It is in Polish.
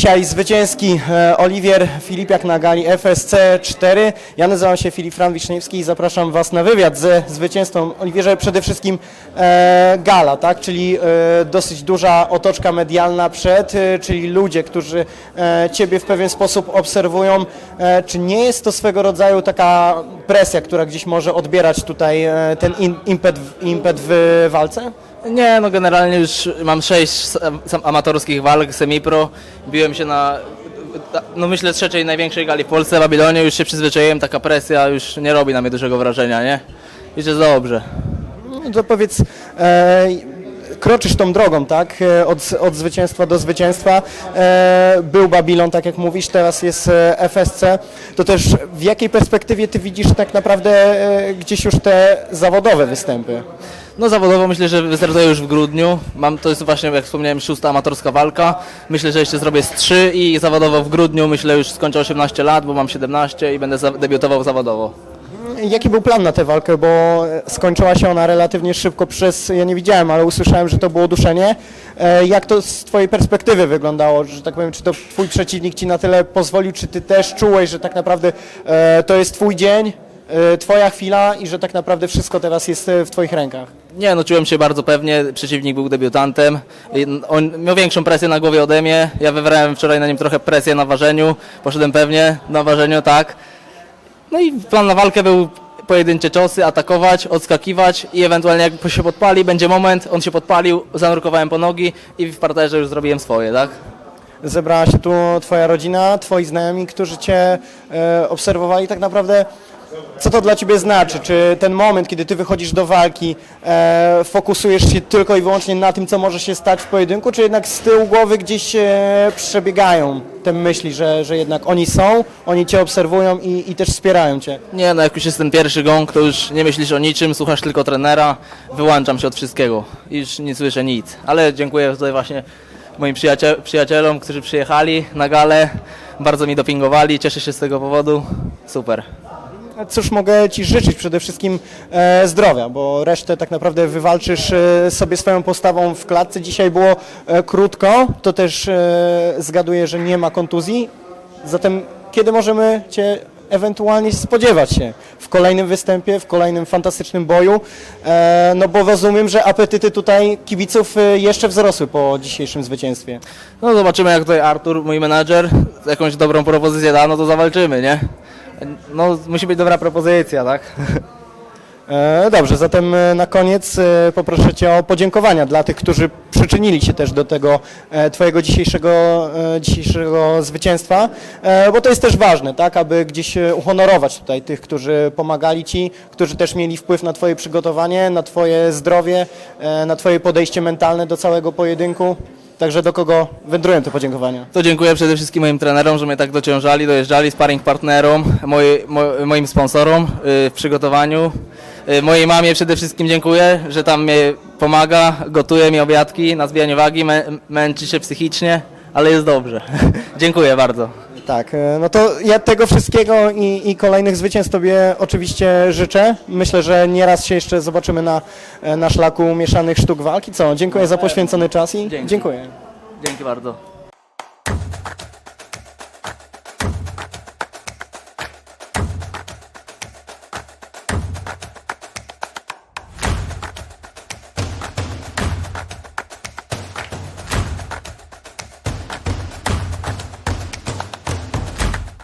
Dzisiaj zwycięski e, Oliwier Filipiak na gali FSC 4. Ja nazywam się Filip Fran Wiszniewski i zapraszam Was na wywiad ze zwycięzcą. Oliwierze, przede wszystkim e, gala, tak? czyli e, dosyć duża otoczka medialna przed, czyli ludzie, którzy Ciebie w pewien sposób obserwują. Czy nie jest to swego rodzaju taka presja, która gdzieś może odbierać tutaj ten impet, impet w walce? Nie, no generalnie już mam sześć amatorskich walk semi-pro. Biłem się na, no myślę, trzeciej największej gali w Polsce, Babilonie. Już się przyzwyczaiłem, taka presja już nie robi na mnie dużego wrażenia, nie? Jest dobrze. No to powiedz, e, kroczysz tą drogą, tak? E, Od, od zwycięstwa do zwycięstwa. E, był Babilon, tak jak mówisz, teraz jest e, FSC. To też w jakiej perspektywie ty widzisz tak naprawdę e, gdzieś już te zawodowe występy? No zawodowo myślę, że wystartuję już w grudniu. Mam, to jest właśnie, jak wspomniałem, szósta amatorska walka. Myślę, że jeszcze zrobię z trzy i zawodowo w grudniu, myślę, już skończę 18 lat, bo mam 17 i będę za- debiutował zawodowo. Jaki był plan na tę walkę, bo skończyła się ona relatywnie szybko przez, ja nie widziałem, ale usłyszałem, że to było duszenie. E, Jak to z twojej perspektywy wyglądało, że tak powiem, czy to twój przeciwnik ci na tyle pozwolił, czy ty też czułeś, że tak naprawdę e, to jest twój dzień, e, twoja chwila i że tak naprawdę wszystko teraz jest e, w twoich rękach? Nie, no czułem się bardzo pewnie, przeciwnik był debiutantem, I on miał większą presję na głowie ode mnie, ja wywarłem wczoraj na nim trochę presję na ważeniu, poszedłem pewnie na ważeniu, tak. No i plan na walkę był pojedyncze ciosy, atakować, odskakiwać i ewentualnie jak się podpali, będzie moment, on się podpalił, zanurkowałem po nogi i w parterze już zrobiłem swoje, tak. Zebrała się tu twoja rodzina, twoi znajomi, którzy cię e, obserwowali tak naprawdę. Co to dla ciebie znaczy? Czy ten moment, kiedy ty wychodzisz do walki, e, fokusujesz się tylko i wyłącznie na tym, co może się stać w pojedynku, czy jednak z tyłu głowy gdzieś e, przebiegają te myśli, że, że jednak oni są, oni cię obserwują i, i też wspierają cię? Nie, no jak już jest ten pierwszy gong, to już nie myślisz o niczym, słuchasz tylko trenera, wyłączam się od wszystkiego i już nie słyszę nic. Ale dziękuję tutaj właśnie moim przyjaciel, przyjacielom, którzy przyjechali na galę, bardzo mi dopingowali, cieszę się z tego powodu, super. Cóż mogę Ci życzyć? Przede wszystkim e, zdrowia, bo resztę tak naprawdę wywalczysz e, sobie swoją postawą w klatce. Dzisiaj było e, krótko, to też e, zgaduję, że nie ma kontuzji. Zatem kiedy możemy Cię ewentualnie spodziewać się w kolejnym występie, w kolejnym fantastycznym boju? E, no bo rozumiem, że apetyty tutaj kibiców e, jeszcze wzrosły po dzisiejszym zwycięstwie. No zobaczymy jak tutaj Artur, mój menadżer, jakąś dobrą propozycję da, no to zawalczymy, nie? No musi być dobra propozycja, tak? E, Dobrze, zatem e, na koniec e, poproszę Cię o podziękowania dla tych, którzy przyczynili się też do tego Twojego dzisiejszego, dzisiejszego zwycięstwa, bo to jest też ważne, tak, aby gdzieś uhonorować tutaj tych, którzy pomagali Ci, którzy też mieli wpływ na Twoje przygotowanie, na Twoje zdrowie, na Twoje podejście mentalne do całego pojedynku. Także do kogo wędrują te podziękowania? To dziękuję przede wszystkim moim trenerom, że mnie tak dociążali, dojeżdżali, sparring partnerom, moi, mo, moim sponsorom y, w przygotowaniu. Y, mojej mamie przede wszystkim dziękuję, że tam mnie pomaga, gotuje mi obiadki na zbijanie wagi, mę, męczy się psychicznie, ale jest dobrze. dziękuję bardzo. Tak, e, no to ja tego wszystkiego i, i kolejnych zwycięstw Tobie oczywiście życzę. Myślę, że nieraz się jeszcze zobaczymy na, e, na szlaku mieszanych sztuk walki. Co, dziękuję za poświęcony czas i dziękuję. Dzięki bardzo.